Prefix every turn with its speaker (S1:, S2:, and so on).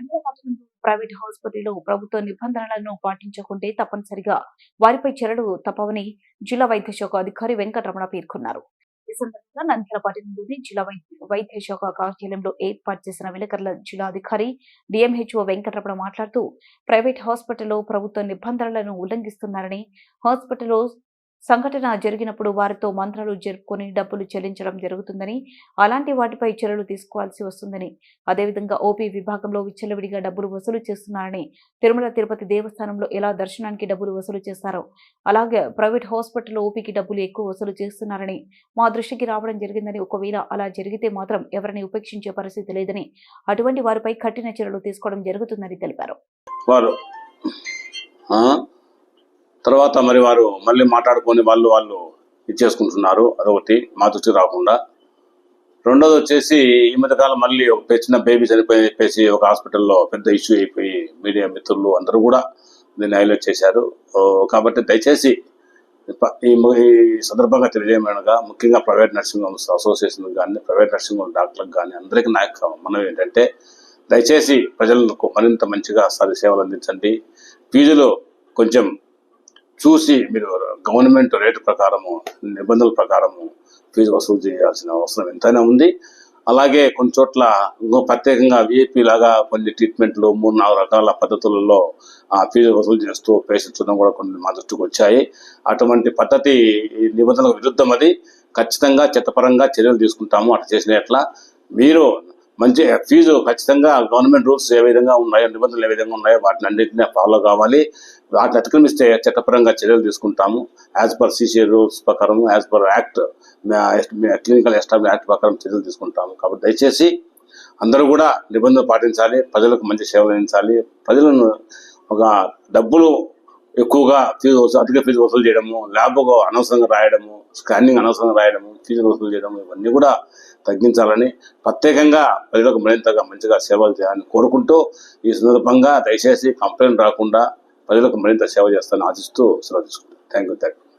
S1: Nandyal private హాస్పిటల్లో ప్రభుత్వ నిబంధనలను పాటించకుంటే తప్పనిసరిగా వారిపై చర్యలు తప్పవని జిల్లా వైద్య శాఖ అధికారి వెంకటరమణ పేర్కొన్నారు. ఈ సందర్భంగా నంద్యాలపాటి నుండి జిల్లా వైద్య శాఖ కార్యాలయంలో ఏర్పాటు చేసిన విలేకరుల జిల్లా అధికారి డిఎంహెచ్ఓ వెంకటరమణ మాట్లాడుతూ ప్రైవేట్ హాస్పిటల్లో ప్రభుత్వ నిబంధనలను ఉల్లంఘిస్తున్నారని హాస్పిటల్లో సంఘటన జరిగినప్పుడు వారితో మంత్రాలు జరుపుకొని డబ్బులు చెల్లించడం జరుగుతుందని అలాంటి వాటిపై చర్యలు తీసుకోవాల్సి వస్తుందని అదేవిధంగా ఓపీ విభాగంలో విచ్చలవిడిగా డబ్బులు వసూలు చేస్తున్నారని తిరుమల తిరుపతి దేవస్థానంలో ఎలా దర్శనానికి డబ్బులు వసూలు చేస్తారో అలాగే ప్రైవేట్ హాస్పిటల్లో ఓపీకి డబ్బులు ఎక్కువ వసూలు చేస్తున్నారని మా దృష్టికి రావడం జరిగిందని ఒకవేళ అలా జరిగితే మాత్రం ఎవరిని ఉపేక్షించే పరిస్థితి లేదని అటువంటి వారిపై కఠిన చర్యలు తీసుకోవడం జరుగుతుందని తెలిపారు.
S2: తర్వాత మరి వారు మళ్ళీ మాట్లాడుకొని వాళ్ళు వాళ్ళు ఇచ్చేసుకుంటున్నారు. అదొకటి మా దృష్టికి రాకుండా. రెండోది వచ్చేసి ఈ మధ్యకాలం మళ్ళీ ఒక చిన్న బేబీ చనిపోయి చెప్పేసి ఒక హాస్పిటల్లో పెద్ద ఇష్యూ అయిపోయి మీడియా మిత్రులు అందరూ కూడా దీన్ని హైలైట్ చేశారు. కాబట్టి దయచేసి ఈ ఈ సందర్భంగా తెలియజేయమనగా ముఖ్యంగా ప్రైవేట్ నర్సింగ్ హోమ్స్ అసోసియేషన్ కానీ ప్రైవేట్ నర్సింగ్ హోమ్ డాక్టర్లకు కానీ అందరికీ నాకు మనం ఏంటంటే దయచేసి ప్రజలకు మరింత మంచిగా సేవలు అందించండి. ఫీజులు కొంచెం చూసి మీరు గవర్నమెంట్ రేటు ప్రకారము నిబంధనల ప్రకారము ఫీజు వసూలు చేయాల్సిన అవసరం ఎంతైనా ఉంది. అలాగే కొన్ని చోట్ల ఇంకో ప్రత్యేకంగా విఐపి లాగా కొన్ని ట్రీట్మెంట్లు మూడు నాలుగు రకాల పద్ధతులలో ఆ ఫీజు వసూలు చేస్తూ పేషెంట్స్ కూడా కొన్ని మా దృష్టికి వచ్చాయి. అటువంటి పద్ధతి నిబంధనలకు విరుద్ధం అది. ఖచ్చితంగా చట్టపరంగా చర్యలు తీసుకుంటాము. అట్లా చేసిన ఎట్లా? మీరు మంచి ఫీజు ఖచ్చితంగా గవర్నమెంట్ రూల్స్ ఏ విధంగా ఉన్నాయో నిబంధనలు ఏ విధంగా ఉన్నాయో వాటిని అన్నింటినీ ఫాలో కావాలి. వాటిని అతిక్రమిస్తే చట్టపరంగా చర్యలు తీసుకుంటాము. యాజ్ పర్ సీసీ రూల్స్ ప్రకారం as per act clinical establish act ప్రకారం చర్యలు తీసుకుంటాము. కాబట్టి దయచేసి అందరూ కూడా నిబంధనలు పాటించాలి ప్రజలకు మంచి సేవలు అందించాలి. ప్రజలను ఒక డబ్బులు ఎక్కువగా ఫీజు వసూలు అధిక ఫీజు వసూలు చేయడము ల్యాబ్కు అనవసరంగా రాయడము స్కానింగ్ అనవసరంగా రాయడము ఫీజులు వసూలు చేయడము ఇవన్నీ కూడా తగ్గించాలని ప్రత్యేకంగా ప్రజలకు మరింతగా మంచిగా సేవలు చేయాలని కోరుకుంటూ ఈ సందర్భంగా దయచేసి కంప్లైంట్ రాకుండా ప్రజలకు మరింత సేవ చేస్తానని ఆశిస్తూ సెలవు తీసుకుంటాను థ్యాంక్ యూ థ్యాంక్ యూ